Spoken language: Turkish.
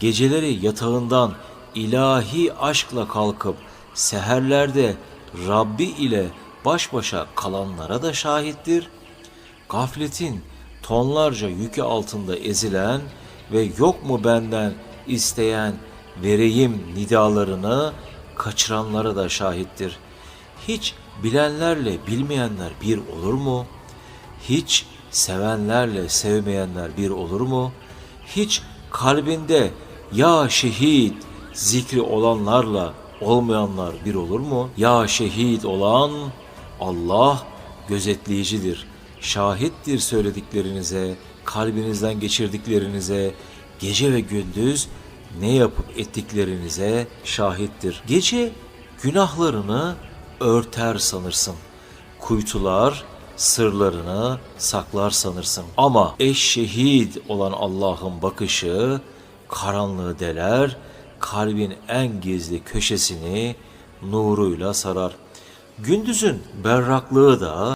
geceleri yatağından ilahi aşkla kalkıp seherlerde Rabbi ile baş başa kalanlara da şahittir. Gafletin tonlarca yükü altında ezilen ve yok mu benden isteyen vereyim nidalarını kaçıranlara da şahittir. Hiç bilenlerle bilmeyenler bir olur mu? Hiç sevenlerle sevmeyenler bir olur mu? Hiç kalbinde ya şehit zikri olanlarla olmayanlar bir olur mu? Ya şehit olan Allah gözetleyicidir. Şahittir söylediklerinize, kalbinizden geçirdiklerinize, gece ve gündüz ne yapıp ettiklerinize şahittir. Gece günahlarını örter sanırsın. Kuytular sırlarını saklar sanırsın. Ama eşşehid olan Allah'ın bakışı karanlığı deler, kalbin en gizli köşesini nuruyla sarar. Gündüzün berraklığı da